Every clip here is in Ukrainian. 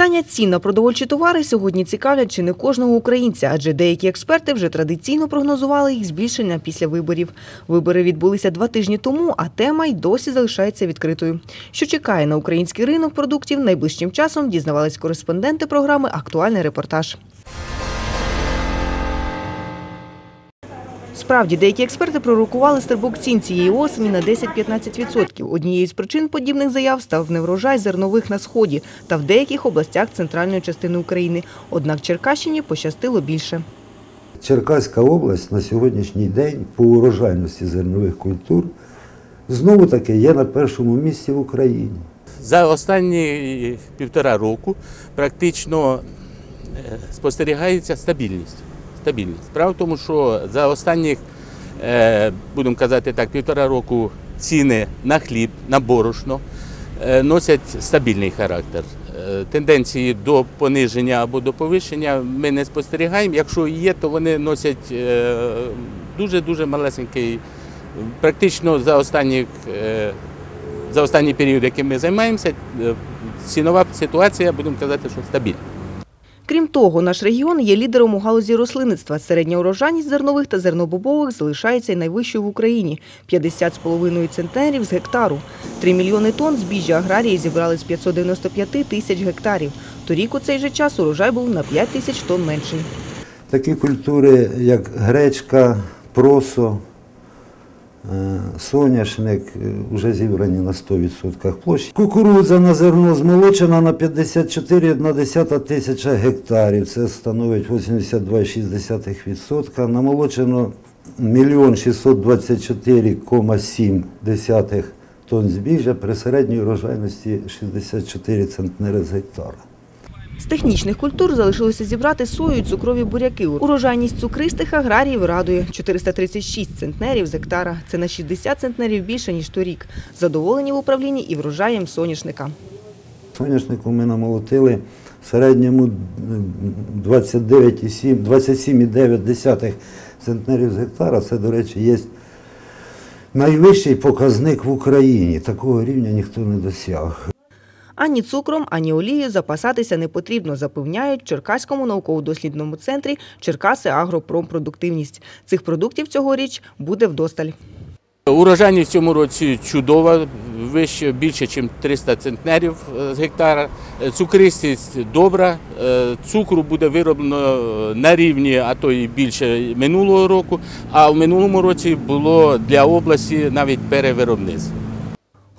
Питання цін на продовольчі товари сьогодні цікавлять чи не кожного українця, адже деякі експерти вже традиційно прогнозували їх збільшення після виборів. Вибори відбулися два тижні тому, а тема й досі залишається відкритою. Що чекає на український ринок продуктів, найближчим часом дізнавались кореспонденти програми Актуальний репортаж. Справді, деякі експерти пророкували стрибок цін цієї осені на 10-15%. Однією з причин подібних заяв став неврожай зернових на сході та в деяких областях центральної частини України. Однак Черкащині пощастило більше. Черкаська область на сьогоднішній день по урожайності зернових культур знову таки є на першому місці в Україні. За останні півтора року практично е, спостерігається стабільність. Стабільність. Справа в тому, що за останніх, е, будемо казати так, півтора року ціни на хліб, на борошно е, носять стабільний характер. Е, Тенденції до пониження або до повищення ми не спостерігаємо. Якщо є, то вони носять дуже-дуже малесенький, практично за останніх е, за останній період, яким ми займаємося, цінова ситуація, будемо казати, що стабільна. Крім того, наш регіон є лідером у галузі рослинництва. Середня урожайність зернових та зернобобових залишається найвищою в Україні – 50,5 центнерів з гектару. 3 мільйони тонн збіжжя аграрії зібрали з 595 тисяч гектарів. Торік у цей же час урожай був на 5 тисяч тонн менший. Такі культури, як гречка, просо, соняшник, е, вже зібрані на 100% площі. Кукурудза на зерно змолочена на 54,1 тисяча гектарів. Це становить 82,6%. Намолочено 1 624,7 тонн збіжжя при середній урожайності 64 центнери з гектара. З технічних культур залишилося зібрати сою і цукрові буряки. Урожайність цукристих аграріїв радує – 436 центнерів з гектара. Це на 60 центнерів більше, ніж торік. Задоволені в управлінні і врожаєм соняшника. Соняшнику ми намолотили в середньому 29,7 27,9 центнерів з гектара. Це, до речі, є найвищий показник в Україні. Такого рівня ніхто не досяг. Ані цукром, ані олією запасатися не потрібно, запевняють в Черкаському науково-дослідному центрі Черкаси Агропромпродуктивність. Цих продуктів цьогоріч буде вдосталь. Урожайність в цьому році чудова, вище більше, ніж 300 центнерів е, з гектара. Е, Цукристість добра, е, цукру буде вироблено на рівні, а то і більше минулого року. А в минулому році було для області навіть перевиробництво.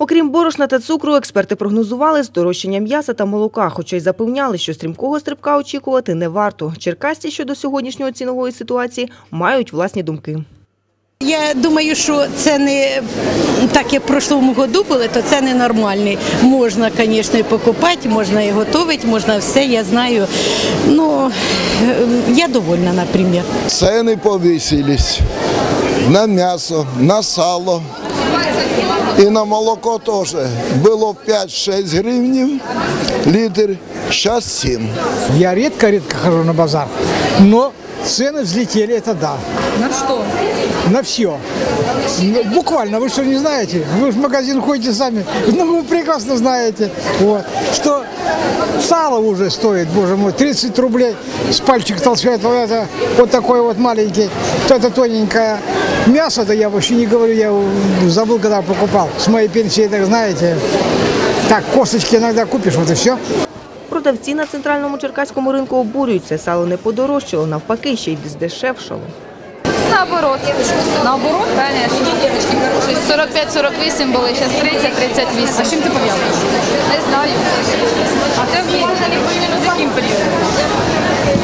Окрім борошна та цукру, експерти прогнозували здорожчання м'яса та молока, хоча й запевняли, що стрімкого стрибка очікувати не варто. Черкасці щодо сьогоднішньої цінової ситуації мають власні думки. Я думаю, що це не так, як в прошлому году було, то це не нормальний. Можна, звісно, і покупати, можна і готувати, можна все, я знаю. Ну, е, я довольна, наприклад. Цены повысились на мясо, на сало и на молоко тоже. Было 5-6 гривен литр, зараз 7. Я редко-редко хожу на базар, но цены взлетели, это да. На что? На все. Ну, Буквально, вы что не знаете? Вы в магазин ходите сами, ну вы прекрасно знаете, вот, что сало уже стоит, боже мой, 30 рублей с пальчик толщает, вот это вот такой вот маленький, то это тоненькое. Мясо-то я вообще не говорю, я забыл, когда покупал. С моей пенсии, так знаете, так, косточки иногда купишь, вот и все. Продавці на центральному черкаському ринку обурюються. Сало не подорожчало, навпаки, ще й здешевшало. Наоборот. Наоборот? Конечно. 45-48 були, зараз 30-38. А чим це пов'язано? Не знаю. А це з яким періодом?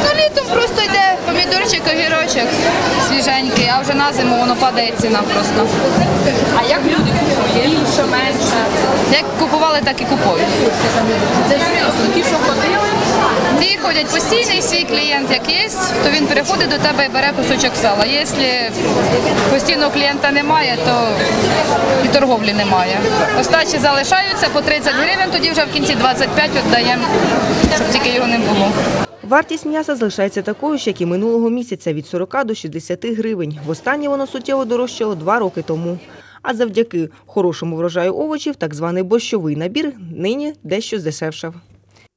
Ну, літом просто йде помідорчик, огірочок свіженький, а вже на зиму воно падає ціна просто. А як люди купують? Більше, менше? Як купували, так і купують. Це ті, що ходили? Ті ходять постійний свій клієнт, як є, то він приходить до тебе і бере кусочок сала. Якщо постійного клієнта немає, то і торговлі немає. Остачі залишаються по 30 гривень, тоді вже в кінці 25 віддаємо, щоб тільки його не було. Вартість м'яса залишається такою ж, як і минулого місяця – від 40 до 60 гривень. Востаннє воно суттєво дорожчало два роки тому. А завдяки хорошому врожаю овочів так званий борщовий набір нині дещо здешевшав.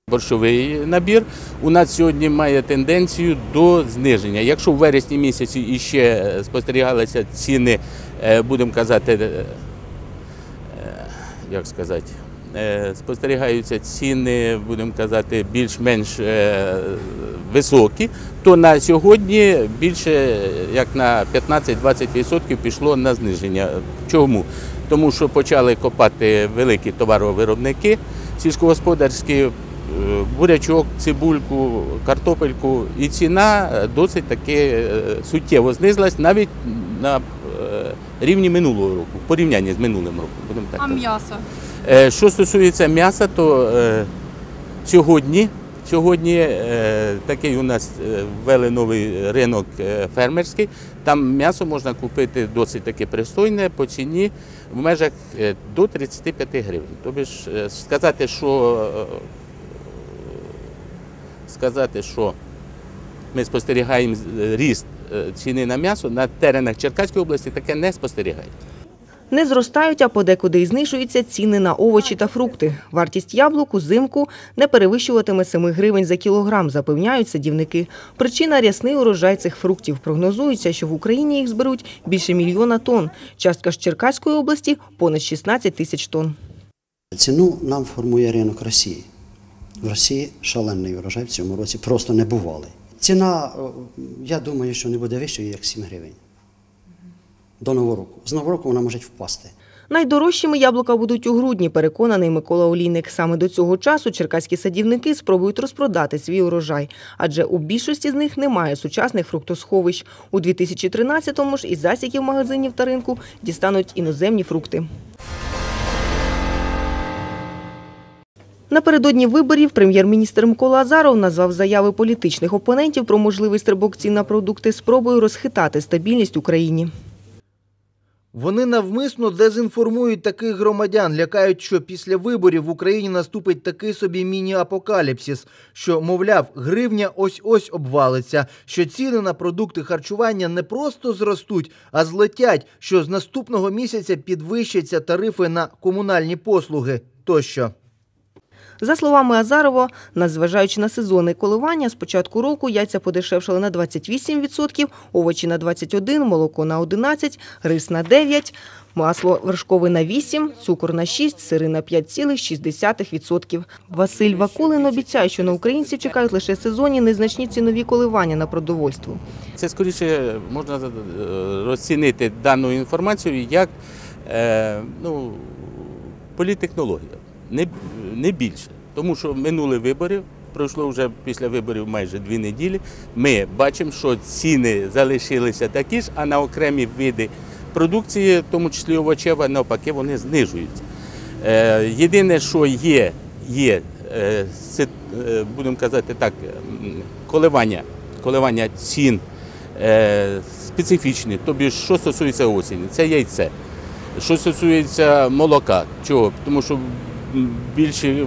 Борщовий набір у нас сьогодні має тенденцію до зниження. Якщо в вересні місяці іще спостерігалися ціни, е, будемо казати, е, е, як сказати, спостерігаються ціни, будемо казати, більш-менш е, високі, то на сьогодні більше е, як на 15-20% пішло на зниження. Чому? Тому що почали копати великі товаровиробники сільськогосподарські, е, бурячок, цибульку, картопельку, і ціна е, досить таки е, суттєво знизилась навіть на е, рівні минулого року, в порівнянні з минулим роком. Будемо так А м'ясо? Е, Що стосується м'яса, то е, сьогодні, сьогодні е, такий у нас ввели новий ринок фермерський. Там м'ясо можна купити досить таки пристойне по ціні в межах до 35 гривень. Тобто сказати, що сказати, що ми спостерігаємо ріст ціни на м'ясо на теренах Черкаської області, таке не спостерігається. Не зростають, а подекуди і знижуються ціни на овочі та фрукти. Вартість яблук узимку не перевищуватиме 7 гривень за кілограм, запевняють садівники. Причина – рясний урожай цих фруктів. Прогнозується, що в Україні їх зберуть більше мільйона тонн. Частка ж Черкаської області – понад 16 тисяч тонн. Ціну нам формує ринок Росії. В Росії шалений урожай в цьому році просто не бували. Ціна, я думаю, що не буде вищою, як 7 гривень. До Нового року. З Нового року вона може впасти. Найдорожчими яблука будуть у грудні, переконаний Микола Олійник. Саме до цього часу черкаські садівники спробують розпродати свій урожай, адже у більшості з них немає сучасних фруктосховищ. У 2013-му ж із засіків магазинів та ринку дістануть іноземні фрукти. Напередодні виборів прем'єр-міністр Микола Азаров назвав заяви політичних опонентів про можливий стрибок цін на продукти спробою розхитати стабільність у країні. Вони навмисно дезінформують таких громадян, лякають, що після виборів в Україні наступить такий собі міні-апокаліпсис, що, мовляв, гривня ось-ось обвалиться, що ціни на продукти харчування не просто зростуть, а злетять, що з наступного місяця підвищаться тарифи на комунальні послуги тощо. За словами Азарова, незважаючи на сезонне коливання, з початку року яйця подешевшали на 28%, овочі на 21%, молоко на 11%, рис на 9%, масло вершкове на 8%, цукор на 6%, сири на 5,6%. Василь Вакулин обіцяє, що на українців чекають лише сезонні незначні цінові коливання на продовольство. Це скоріше можна е, розцінити дану інформацію як е, ну, політтехнологія, не, не більше. Тому що минули вибори, пройшло вже після виборів майже дві неділі. Ми бачимо, що ціни залишилися такі ж, а на окремі види продукції, в тому числі овочева, навпаки, вони знижуються. Е, єдине, що є, є е, е, будемо казати так, коливання, коливання цін специфічні. Тобі, що стосується осені, це яйце. Що стосується молока, чого? Тому що більше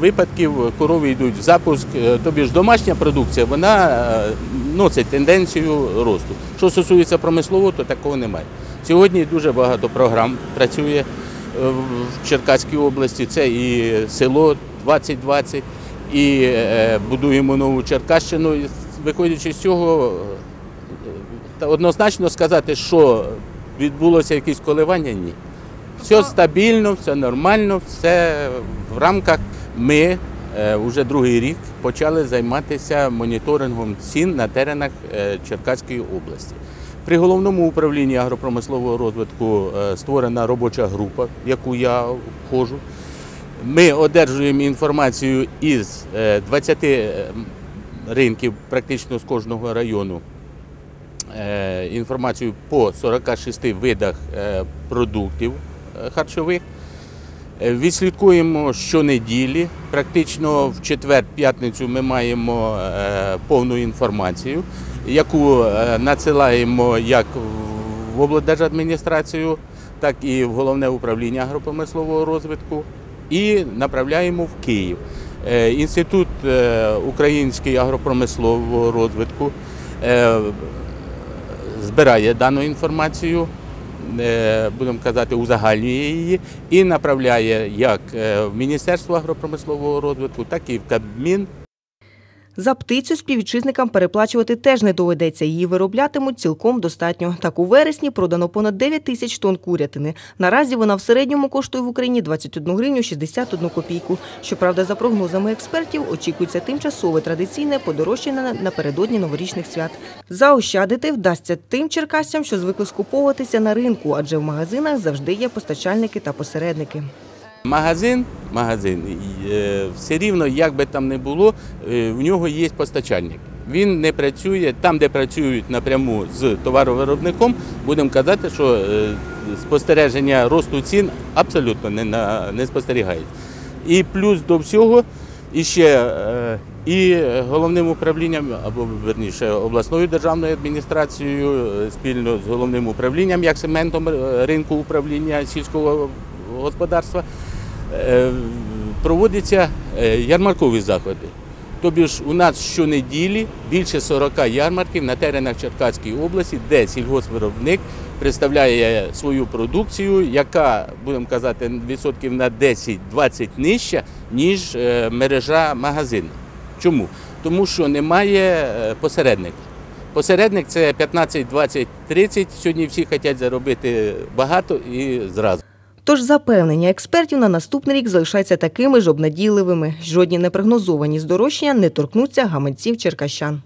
випадків корови йдуть в запуск, е, тобі ж домашня продукція, вона е, носить тенденцію росту. Що стосується промислового, то такого немає. Сьогодні дуже багато програм працює е, в Черкаській області. Це і село 2020, і будуємо нову Черкащину. Виходячи з цього, однозначно сказати, що відбулося якісь коливання, ні. Все стабільно, все нормально, все в рамках. Ми е, вже другий рік почали займатися моніторингом цін на теренах е, Черкаської області. При головному управлінні агропромислового розвитку е, створена робоча група, в яку я входжу. Ми одержуємо інформацію із е, 20 ринків практично з кожного району. Інформацію по 46 видах продуктів харчових. Е, Відслідкуємо щонеділі. Практично в четвер-п'ятницю ми маємо е, повну інформацію, яку е, надсилаємо як в облдержадміністрацію, так і в головне управління агропромислового розвитку і направляємо в Київ. Е, Інститут е, український агропромислового розвитку е, збирає дану інформацію, е, будемо казати, узагальнює її і направляє як е, в Міністерство агропромислового розвитку, так і в Кабмін За птицю співвітчизникам переплачувати теж не доведеться. Її вироблятимуть цілком достатньо. Так у вересні продано понад 9 тисяч тонн курятини. Наразі вона в середньому коштує в Україні 21 гривню 61 копійку. Щоправда, за прогнозами експертів, очікується тимчасове традиційне подорожчання напередодні новорічних свят. Заощадити вдасться тим черкасцям, що звикли скуповуватися на ринку, адже в магазинах завжди є постачальники та посередники. Магазин, магазин е, все рівно, як би там не було, е, в нього є постачальник. Він не працює там, де працюють напряму з товаровиробником. Будемо казати, що е, спостереження росту цін абсолютно не, на, не спостерігається. І плюс до всього іще е, і головним управлінням, або верніше обласною державною адміністрацією, спільно з головним управлінням, як сегментом ринку управління сільського господарства, проводяться е, ярмаркові заходи. Тобі ж у нас щонеділі більше 40 ярмарків на теренах Черкаської області, де сільгоспвиробник представляє свою продукцію, яка, будемо казати, відсотків на 10-20 нижча, ніж е, мережа магазинів. Чому? Тому що немає е, посередника. Посередник це 15, 20, 30. Сьогодні всі хочуть заробити багато і зразу. Тож запевнення експертів на наступний рік залишаються такими ж обнадійливими. Жодні непрогнозовані здорожчання не торкнуться гаманців черкащан.